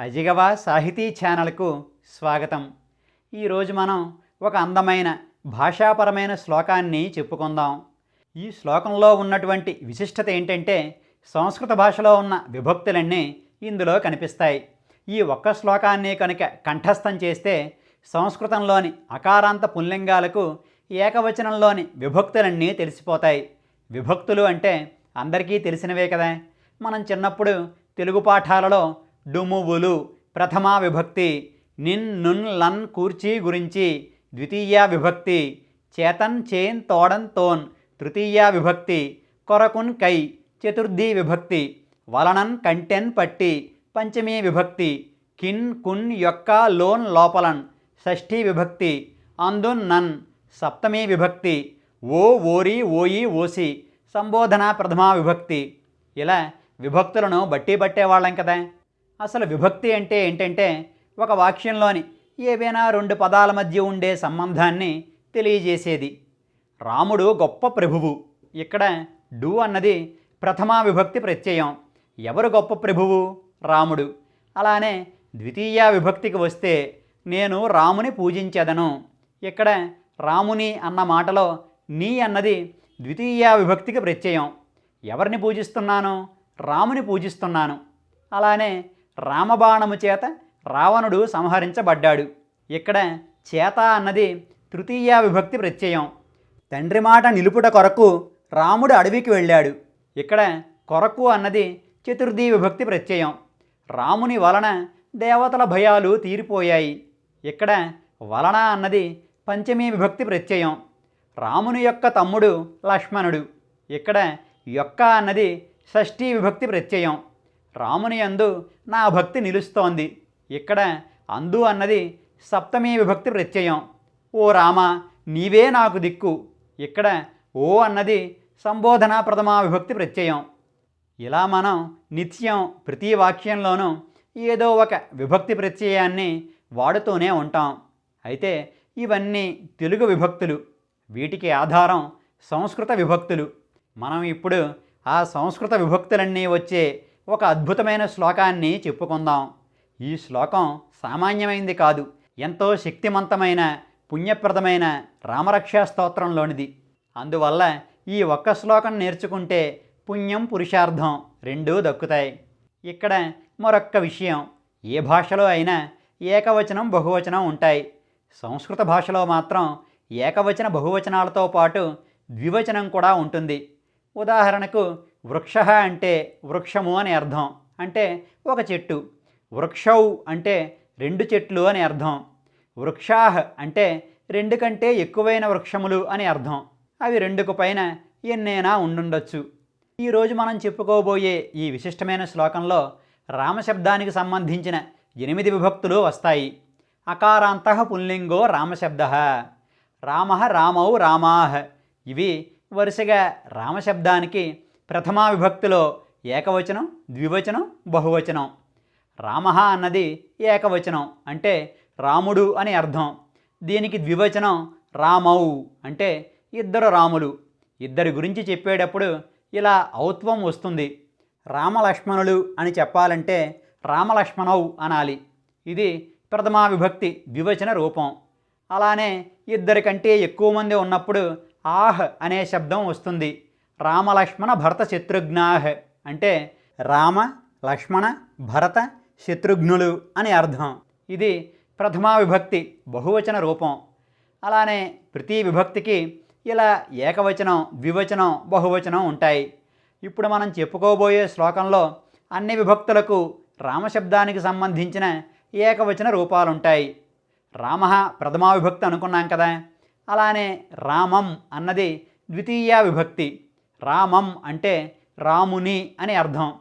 అజిగవా సాహితీ ఛానల్కు స్వాగతం. ఈరోజు మనం ఒక అందమైన భాషాపరమైన శ్లోకాన్ని చెప్పుకుందాం. ఈ శ్లోకంలో ఉన్నటువంటి విశిష్టత ఏంటంటే సంస్కృత భాషలో ఉన్న విభక్తులన్నీ ఇందులో కనిపిస్తాయి. ఈ ఒక్క శ్లోకాన్ని కనుక కంఠస్థం చేస్తే సంస్కృతంలోని అకారాంత పుల్లింగాలకు ఏకవచనంలోని విభక్తులన్నీ తెలిసిపోతాయి. విభక్తులు అంటే అందరికీ తెలిసినవే కదా. మనం చిన్నప్పుడు తెలుగు పాఠాలలో డుమువులు ప్రథమా విభక్తి నిన్ నున్ లన్ కూర్చి గురించి ద్వితీయ విభక్తి చేతన్ చేన్ తోడన్ తోన్ తృతీయ విభక్తి కొరకున్ కై చతుర్థి విభక్తి వలనన్ కంటెన్ పట్టి పంచమీ విభక్తి కిన్ కున్ యొక్క లోన్ లోపలన్ షష్ఠీ విభక్తి అందున్ నన్ సప్తమీ విభక్తి ఓ ఓరి ఓయి ఓసి సంబోధన ప్రథమా విభక్తి. ఇలా విభక్తులను బట్టి పట్టేవాళ్ళం కదా. అసలు విభక్తి అంటే ఏంటంటే ఒక వాక్యంలోని ఏవైనా రెండు పదాల మధ్య ఉండే సంబంధాన్ని తెలియజేసేది. రాముడు గొప్ప ప్రభువు. ఇక్కడ డు అన్నది ప్రథమా విభక్తి ప్రత్యయం. ఎవరు గొప్ప ప్రభువు? రాముడు. అలానే ద్వితీయ విభక్తికి వస్తే నేను రాముని పూజించదను. ఇక్కడ రాముని అన్న మాటలో నీ అన్నది ద్వితీయ విభక్తికి ప్రత్యయం. ఎవరిని పూజిస్తున్నాను? రాముని పూజిస్తున్నాను. అలానే రామబాణము చేత రావణుడు సంహరించబడ్డాడు. ఇక్కడ చేత అన్నది తృతీయ విభక్తి ప్రత్యయం. తండ్రి మాట నిలుపుట కొరకు రాముడు అడవికి వెళ్ళాడు. ఇక్కడ కొరకు అన్నది చతుర్థి విభక్తి ప్రత్యయం. రాముని వలన దేవతల భయాలు తీరిపోయాయి. ఇక్కడ వలన అన్నది పంచమీ విభక్తి ప్రత్యయం. రాముని యొక్క తమ్ముడు లక్ష్మణుడు. ఇక్కడ యొక్క అన్నది షష్ఠీ విభక్తి ప్రత్యయం. రాముని అందు నా భక్తి నిలుస్తోంది. ఇక్కడ అందు అన్నది సప్తమీ విభక్తి ప్రత్యయం. ఓ రామ నీవే నాకు దిక్కు. ఇక్కడ ఓ అన్నది సంబోధన ప్రథమా విభక్తి ప్రత్యయం. ఇలా మనం నిత్యం ప్రతి వాక్యంలోనూ ఏదో ఒక విభక్తి ప్రత్యయాన్ని వాడుతూనే ఉంటాం. అయితే ఇవన్నీ తెలుగు విభక్తులు వీటికి ఆధారం సంస్కృత విభక్తులు. మనం ఇప్పుడు ఆ సంస్కృత విభక్తులన్నీ వచ్చే ఒక అద్భుతమైన శ్లోకాన్ని చెప్పుకుందాం. ఈ శ్లోకం సామాన్యమైంది కాదు ఎంతో శక్తిమంతమైన పుణ్యప్రదమైన రామరక్షా స్తోత్రంలోనిది. అందువల్ల ఈ ఒక్క శ్లోకం నేర్చుకుంటే పుణ్యం పురుషార్థం రెండూ దక్కుతాయి. ఇక్కడ మరొక్క విషయం ఏ భాషలో అయినా ఏకవచనం బహువచనం ఉంటాయి. సంస్కృత భాషలో మాత్రం ఏకవచన బహువచనాలతో పాటు ద్వివచనం కూడా ఉంటుంది. ఉదాహరణకు వృక్ష అంటే వృక్షము అని అర్థం అంటే ఒక చెట్టు. వృక్షౌ అంటే రెండు చెట్లు అని అర్థం. వృక్షాహ్ అంటే రెండు కంటే ఎక్కువైన వృక్షములు అని అర్థం. అవి రెండుకు పైన ఎన్నైనా ఉండుండొచ్చు. ఈరోజు మనం చెప్పుకోబోయే ఈ విశిష్టమైన శ్లోకంలో రామశబ్దానికి సంబంధించిన ఎనిమిది విభక్తులు వస్తాయి. అకారాంత పుల్లింగో రామశబ్ద. రామ రామౌ రామాహ్ ఇవి వరుసగా రామశబ్దానికి ప్రథమా విభక్తిలో ఏకవచనం ద్వివచనం బహువచనం. రామ అన్నది ఏకవచనం అంటే రాముడు అని అర్థం. దీనికి ద్వివచనం రామౌ అంటే ఇద్దరు రాములు. ఇద్దరి గురించి చెప్పేటప్పుడు ఇలా ఔత్వం వస్తుంది. రామలక్ష్మణులు అని చెప్పాలంటే రామలక్ష్మణౌ అనాలి. ఇది ప్రథమా విభక్తి ద్వివచన రూపం. అలానే ఇద్దరికంటే ఎక్కువ మంది ఉన్నప్పుడు ఆహ్ అనే శబ్దం వస్తుంది. రామలక్ష్మణ భరత శత్రుఘ్నాహ్ అంటే రామ లక్ష్మణ భరత శత్రుఘ్నులు అని అర్థం. ఇది ప్రథమా విభక్తి బహువచన రూపం. అలానే ప్రతి విభక్తికి ఇలా ఏకవచనం ద్వివచనం బహువచనం ఉంటాయి. ఇప్పుడు మనం చెప్పుకోబోయే శ్లోకంలో అన్ని విభక్తులకు రామశబ్దానికి సంబంధించిన ఏకవచన రూపాలుంటాయి. రామ ప్రథమా విభక్తి అనుకున్నాం కదా. అలానే రామం అన్నది ద్వితీయ విభక్తి. రామం అంటే రాముని అని అర్థం.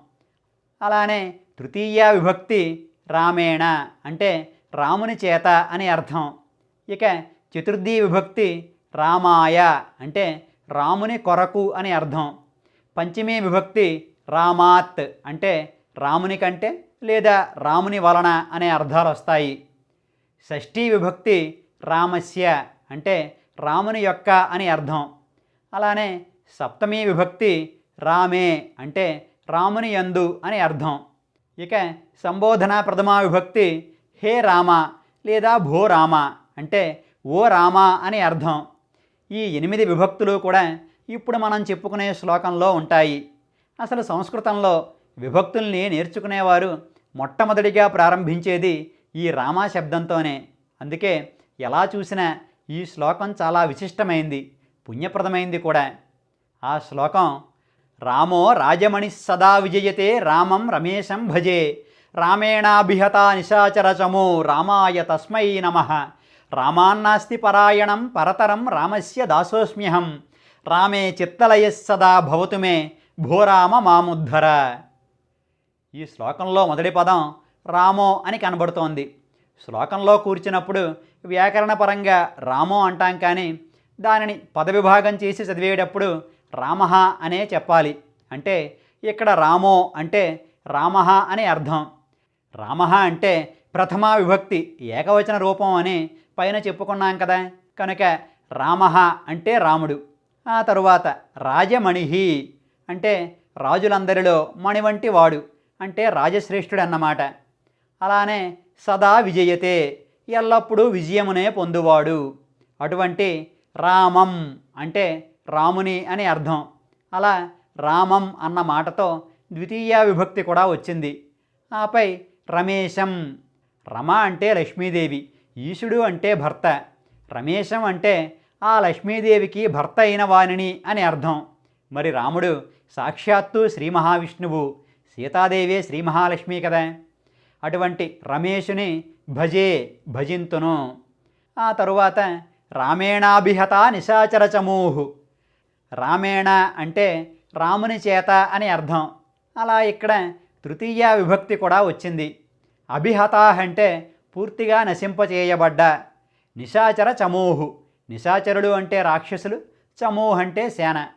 అలానే తృతీయ విభక్తి రామేణ అంటే రాముని చేత అని అర్థం. ఇక చతుర్థి విభక్తి రామాయ అంటే రాముని కొరకు అని అర్థం. పంచమీ విభక్తి రామాత్ అంటే రాముని కంటే లేదా రాముని వలన అనే అర్థాలు వస్తాయి. షష్ఠీ విభక్తి రామస్య అంటే రాముని యొక్క అని అర్థం. అలానే సప్తమీ విభక్తి రామే అంటే రాముని యందు అని అర్థం. ఇక సంబోధన ప్రథమా విభక్తి హే రామ లేదా భో రామ అంటే ఓ రామ అని అర్థం. ఈ ఎనిమిది విభక్తులు కూడా ఇప్పుడు మనం చెప్పుకునే శ్లోకంలో ఉంటాయి. అసలు సంస్కృతంలో విభక్తుల్ని నేర్చుకునేవారు మొట్టమొదటిగా ప్రారంభించేది ఈ రామ శబ్దంతోనే. అందుకే ఎలా చూసినా ఈ శ్లోకం చాలా విశిష్టమైంది పుణ్యప్రదమైంది కూడా. ఆ శ్లోకం రామో రాజమణి సదా విజయతే రామం రమేశం భజే రామేణాభిహత నిశాచరచమో రామాయ తస్మై నమ రామాన్నాస్తి పరాయణం పరతరం రామస్య దాసోస్మ్యహం రామే చిత్తలయ సదా భవతు మే భూరామ మాముద్ధర. ఈ శ్లోకంలో మొదటి పదం రామో అని కనబడుతోంది. శ్లోకంలో కూర్చున్నప్పుడు వ్యాకరణపరంగా రామో అంటాం కానీ దానిని పదవిభాగం చేసి చదివేటప్పుడు రామః అనే చెప్పాలి. అంటే ఇక్కడ రామో అంటే రామః అని అర్థం. రామః అంటే ప్రథమా విభక్తి ఏకవచన రూపం అని పైన చెప్పుకున్నాం కదా. కనుక రామః అంటే రాముడు. ఆ తరువాత రాజమణిహి అంటే రాజులందరిలో మణి వంటి వాడు అంటే రాజశ్రేష్ఠుడు అన్నమాట. అలానే సదా విజయతే ఎల్లప్పుడూ విజయమునే పొందువాడు. అటువంటి రామం అంటే రాముని అని అర్థం. అలా రామం అన్న మాటతో ద్వితీయ విభక్తి కూడా వచ్చింది. ఆపై రమేశం రమ అంటే లక్ష్మీదేవి ఈశుడు అంటే భర్త. రమేశం అంటే ఆ లక్ష్మీదేవికి భర్త అయిన వాణిని అని అర్థం. మరి రాముడు సాక్షాత్తు శ్రీ మహావిష్ణువు సీతాదేవే శ్రీ మహాలక్ష్మి కదా. అటువంటి రమేషుని భజే భజింతును. ఆ తరువాత రామేణాభిహత నిశాచరచమూహు రామేణ అంటే రాముని చేత అని అర్థం. అలా ఇక్కడ తృతీయ విభక్తి కూడా వచ్చింది. అభిహత అంటే పూర్తిగా నశింపచేయబడ్డ. నిశాచర చమోహు. నిశాచరుడు అంటే రాక్షసులు చమూహ్ అంటే సేన.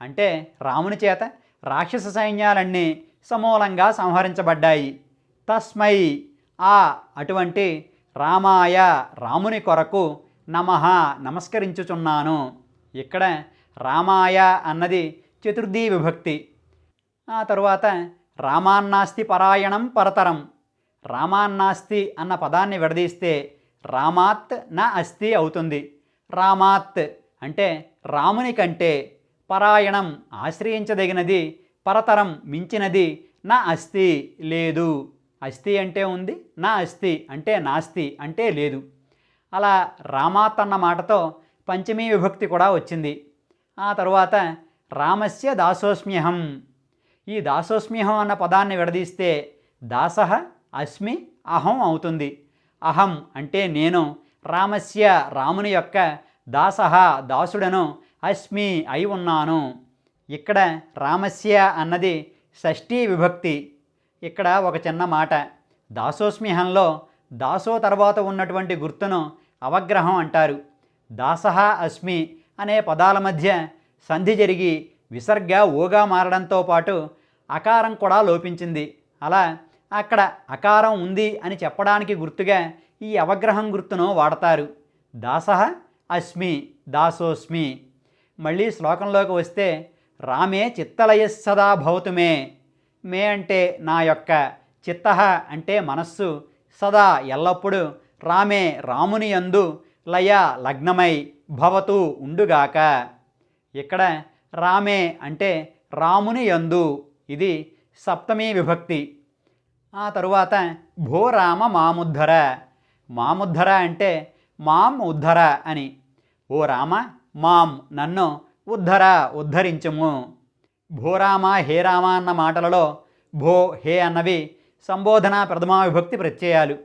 అంటే రాముని చేత రాక్షస సైన్యాలన్నీ సమూలంగా సంహరించబడ్డాయి. తస్మై. ఆ అటువంటి రామాయ రాముని కొరకు నమః నమస్కరించుచున్నాను. ఇక్కడ రామాయ అన్నది చతుర్థీ విభక్తి. ఆ తరువాత రామాన్నాస్తి పరాయణం పరతరం. రామాన్నాస్తి అన్న పదాన్ని విడదీస్తే రామాత్ నా అస్తి అవుతుంది. రామాత్ అంటే రాముని కంటే పరాయణం ఆశ్రయించదగినది పరతరం మించినది నా అస్తి లేదు. అస్తి అంటే ఉంది నా అస్తి అంటే నాస్తి అంటే లేదు. అలా రామాత్ అన్న మాటతో పంచమీ విభక్తి కూడా వచ్చింది. ఆ తర్వాత రామస్య దాసోస్మ్యహం. ఈ దాసోస్మ్యహం అన్న పదాన్ని విడదీస్తే దాస అస్మి అహం అవుతుంది. అహం అంటే నేను రామస్య రాముని యొక్క దాస దాసుడను అస్మి అయి ఉన్నాను. ఇక్కడ రామస్య అన్నది షష్ఠీ విభక్తి. ఇక్కడ ఒక చిన్న మాట దాసోస్మిహంలో దాసో తర్వాత ఉన్నటువంటి గుర్తును అవగ్రహం అంటారు. దాసహ అస్మి అనే పదాల మధ్య సంధి జరిగి విసర్గ ఓగా మారడంతో పాటు అకారం కూడా లోపించింది. అలా అక్కడ అకారం ఉంది అని చెప్పడానికి గుర్తుగా ఈ అవగ్రహం గుర్తును వాడతారు. దాసహ అస్మి దాసోస్మి. మళ్ళీ శ్లోకంలోకి వస్తే రామే చిత్తలయ సదా మే అంటే నా యొక్క చిత్త అంటే మనస్సు సదా ఎల్లప్పుడూ రామే రాముని యందు లయ లగ్నమై. భవతు ఉండుగాక. ఇక్కడ రామే అంటే రాముని యందు. ఇది సప్తమీ విభక్తి. ఆ తరువాత భో రామ మాముద్ధర. మాముద్ధర అంటే మాం ఉద్ధర అని. ఓ రామ మాం నన్ను ఉద్ధర ఉద్ధరించుము. భోరామ హే రామ అన్న మాటలలో భో హే అన్నవి సంబోధన ప్రథమా విభక్తి ప్రత్యయాలు.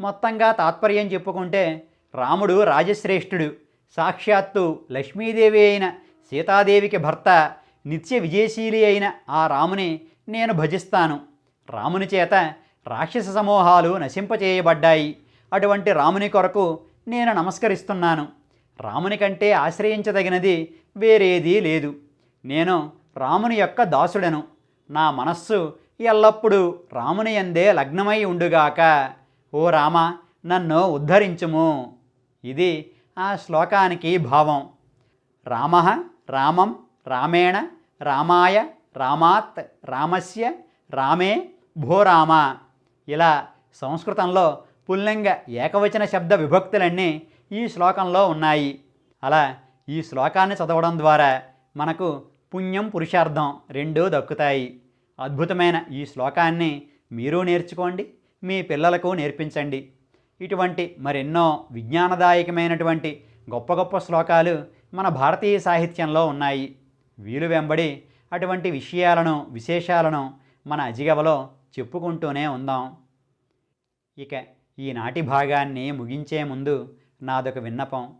మొత్తంగా తాత్పర్యం చెప్పుకుంటే రాముడు రాజశ్రేష్ఠుడు. సాక్షాత్తు లక్ష్మీదేవి అయిన సీతాదేవికి భర్త నిత్య విజయశీలి అయిన ఆ రాముని నేను భజిస్తాను. రాముని చేత రాక్షస సమూహాలు నశింపచేయబడ్డాయి. అటువంటి రాముని కొరకు నేను నమస్కరిస్తున్నాను. రాముని కంటే ఆశ్రయించదగినది వేరేదీ లేదు. నేను రాముని యొక్క దాసుడను. నా మనస్సు ఎల్లప్పుడూ రాముని ఎందే లగ్నమై ఉండుగాక. ఓ రామ నన్ను ఉద్ధరించుము. ఇది ఆ శ్లోకానికి భావం. రామ రామం రామేణ రామాయ రామాత్ రామస్య రామే భోరామ. ఇలా సంస్కృతంలో పుల్లింగ ఏకవచన శబ్ద విభక్తులన్నీ ఈ శ్లోకంలో ఉన్నాయి. అలా ఈ శ్లోకాన్ని చదవడం ద్వారా మనకు పుణ్యం పురుషార్థం రెండూ దక్కుతాయి. అద్భుతమైన ఈ శ్లోకాన్ని మీరు నేర్చుకోండి మీ పిల్లలకు నేర్పించండి. ఇటువంటి మరెన్నో విజ్ఞానదాయకమైనటువంటి గొప్ప గొప్ప శ్లోకాలు మన భారతీయ సాహిత్యంలో ఉన్నాయి. వీలు వెంబడి అటువంటి విషయాలను విశేషాలను మన అజిగవలో చెప్పుకుంటూనే ఉందాం. ఇక ఈనాటి భాగాన్ని ముగించే ముందు నాదొక విన్నపం.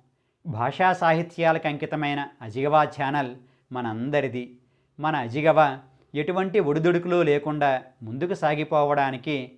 భాషా సాహిత్యాలకు అంకితమైన అజిగవా ఛానల్ మనందరిది. మన అజిగవ ఎటువంటి ఒడిదుడుకులు లేకుండా ముందుకు సాగిపోవడానికి